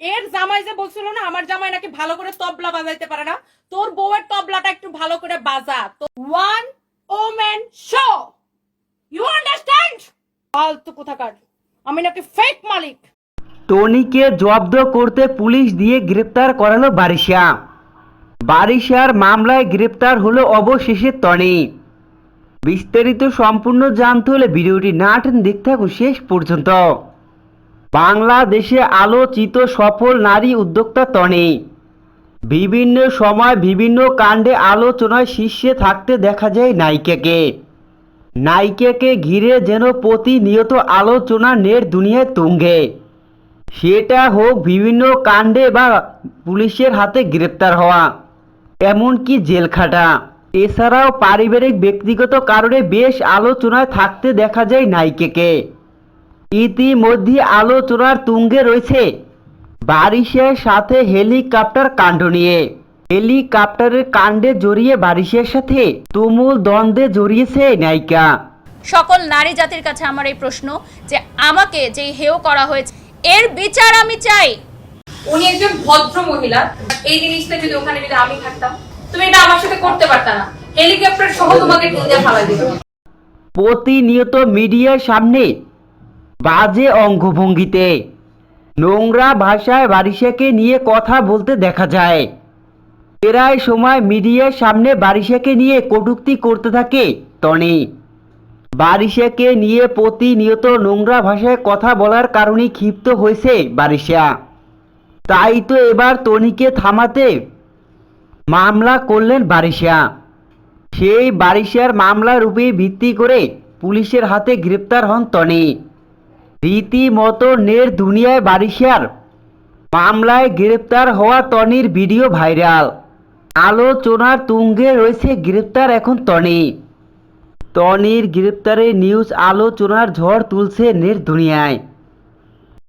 এর জামাই যে বলছিল না, আমার জামাই নাকি ভালো করে তবলা বাজাইতে পারে না। তোর বউয়ের তবলাটা একটু ভালো করে বাজা। তো one woman show you understand ফালতু কোথাকার। আমি নাকি ফেক মালিক। টনিকে জব্দ করতে পুলিশ দিয়ে গ্রেপ্তার করালো বারিশা। বারিশার মামলায় গ্রেপ্তার হলো অবশেষে টনি। বিস্তারিত সম্পূর্ণ জানতে হলে ভিডিওটি না দেখতে থাকুন শেষ পর্যন্ত। বাংলাদেশে আলোচিত সফল নারী উদ্যোক্তা টনি বিভিন্ন সময় বিভিন্ন কাণ্ডে আলোচনায় শীর্ষে থাকতে দেখা যায় নায়িকাকে। নায়িকাকে ঘিরে যেন প্রতিনিয়ত আলোচনা নেট দুনিয়ায় তুঙ্গে। সেটা হোক বিভিন্ন কাণ্ডে বা পুলিশের হাতে গ্রেপ্তার হওয়া, এমনকি জেল খাটা। এছাড়াও পারিবারিক ব্যক্তিগত কারণে বেশ আলোচনায় থাকতে দেখা যায় নায়িকাকে। ইতিমধ্যে আলোচনার তুঙ্গে রয়েছে বারিশের সাথে হেলিকপ্টার কাণ্ড নিয়ে। হেলিকপ্টারের কাণ্ডে জড়িয়ে বারিশের সাথে তুমুল দ্বন্দ্বে জড়িয়েছে নায়িকা। সকল নারী জাতির কাছে আমার এই প্রশ্ন যে আমাকে যে হেয় করা হয়েছে এর বিচার আমি চাই। উনি একজন ভদ্র মহিলা। এই জিনিসটা যদি ওখানে যদি আমি থাকতাম তুমি এটা আমার সাথে করতে পারতা না। হেলিকপ্টার সহ তোমাকে টিন্দে ফালা দিত। প্রতিনিয়ত মিডিয়ার সামনে বাজে অঙ্গভঙ্গিতে। নোংরা ভাষায় বারিশাকে নিয়ে কথা বলতে দেখা যায়। প্রায় সময় মিডিয়ার সামনে বারিশাকে নিয়ে কটূক্তি করতে থাকে টনি। বারিশাকে নিয়ে প্রতিনিয়ত নোংরা ভাষায় কথা বলার কারণে ক্ষিপ্ত হয়েছে বারিশা। তাই তো এবার টনিকে থামাতে মামলা করলেন বারিশা। সেই বারিশার মামলার রূপে ভিত্তি করে পুলিশের হাতে গ্রেপ্তার হন টনি। রীতিমতো নের দুনিয়ায় বারিশার মামলায় গ্রেপ্তার হওয়া টনির ভিডিও ভাইরাল। আলোচনার তুঙ্গে রয়েছে গ্রেপ্তার এখন টনি। টনির গ্রেপ্তারে নিউজ আলোচনার ঝড় তুলছে নের দুনিয়ায়।